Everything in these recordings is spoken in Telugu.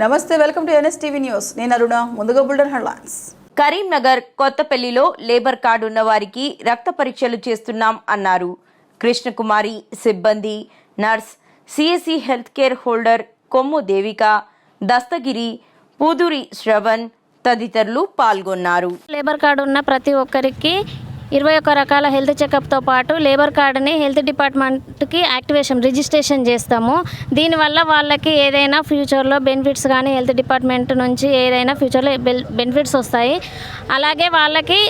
నమస్తే welcome to NS TV news. నేను అరుణ ముందుగా బుల్డన్ హెడ్లైన్స్. కరీంనగర్ కొత్తపల్లిలో లేబర్ కార్డు ఉన్న వారికి రక్త పరీక్షలు చేస్తున్నాం అన్నారు. కృష్ణకుమారి సిబ్బంది nurse CSC health care holder Kommu Devika Dastagiri Pudoori Shravan తదితరులు పాల్గొన్నారు. లేబర్ కార్డు ఉన్న ప్రతి ఒక్కరికి ఇరవై ఒక్క రకాల హెల్త్ చెకప్తో పాటు లేబర్ కార్డుని హెల్త్ డిపార్ట్మెంట్కి యాక్టివేషన్ రిజిస్ట్రేషన్ చేస్తాము. దీనివల్ల వాళ్ళకి ఏదైనా ఫ్యూచర్లో బెనిఫిట్స్ కానీ హెల్త్ డిపార్ట్మెంట్ నుంచి ఏదైనా ఫ్యూచర్లో బెనిఫిట్స్ వస్తాయి. అలాగే వాళ్ళకి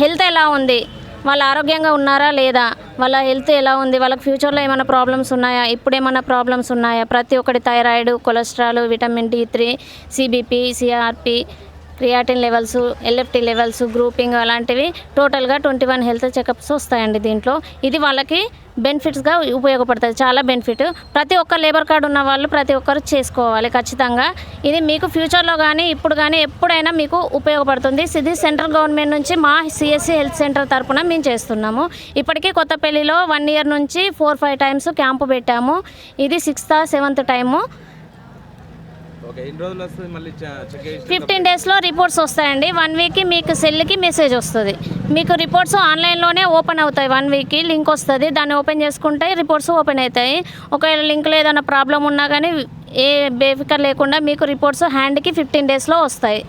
హెల్త్ ఎలా ఉంది? వాళ్ళు ఆరోగ్యంగా ఉన్నారా లేదా? వాళ్ళ హెల్త్ ఎలా ఉంది? వాళ్ళకి ఫ్యూచర్లో ఏమైనా ప్రాబ్లమ్స్ ఉన్నాయా? ఇప్పుడు ఏమైనా ప్రాబ్లమ్స్ ఉన్నాయా? ప్రతి ఒక్కటి thyroid cholesterol vitamin D three CBP CRP creatinine levels LFT levels grouping అలాంటివి టోటల్గా ట్వంటీ వన్ హెల్త్ చెకప్స్ వస్తాయండి దీంట్లో. ఇది వాళ్ళకి బెనిఫిట్స్గా ఉపయోగపడుతుంది చాలా బెనిఫిట్. ప్రతి ఒక్క లేబర్ కార్డు ఉన్న వాళ్ళు ప్రతి ఒక్కరు చేసుకోవాలి ఖచ్చితంగా. ఇది మీకు ఫ్యూచర్లో కానీ ఇప్పుడు కానీ ఎప్పుడైనా మీకు ఉపయోగపడుతుంది. ఇది సెంట్రల్ గవర్నమెంట్ నుంచి మా సిఎస్సి హెల్త్ సెంటర్ తరఫున మేము చేస్తున్నాము. ఇప్పటికీ కొత్తపల్లిలో వన్ ఇయర్ నుంచి ఫోర్ ఫైవ్ టైమ్స్ క్యాంపు పెట్టాము. ఇది సిక్స్త్ సెవెంత్ టైము. ఫిఫ్టీన్ డేస్లో రిపోర్ట్స్ వస్తాయండి. వన్ వీక్కి మీకు సెల్కి మెసేజ్ వస్తుంది. మీకు రిపోర్ట్స్ ఆన్లైన్లోనే ఓపెన్ అవుతాయి. వన్ వీక్కి లింక్ వస్తుంది. దాన్ని ఓపెన్ చేసుకుంటే రిపోర్ట్స్ ఓపెన్ అవుతాయి. ఒకవేళ లింక్లో ఏదైనా ప్రాబ్లం ఉన్నా కానీ ఏ బేఫికర్ లేకుండా మీకు రిపోర్ట్స్ హ్యాండ్కి ఫిఫ్టీన్ డేస్లో వస్తాయి.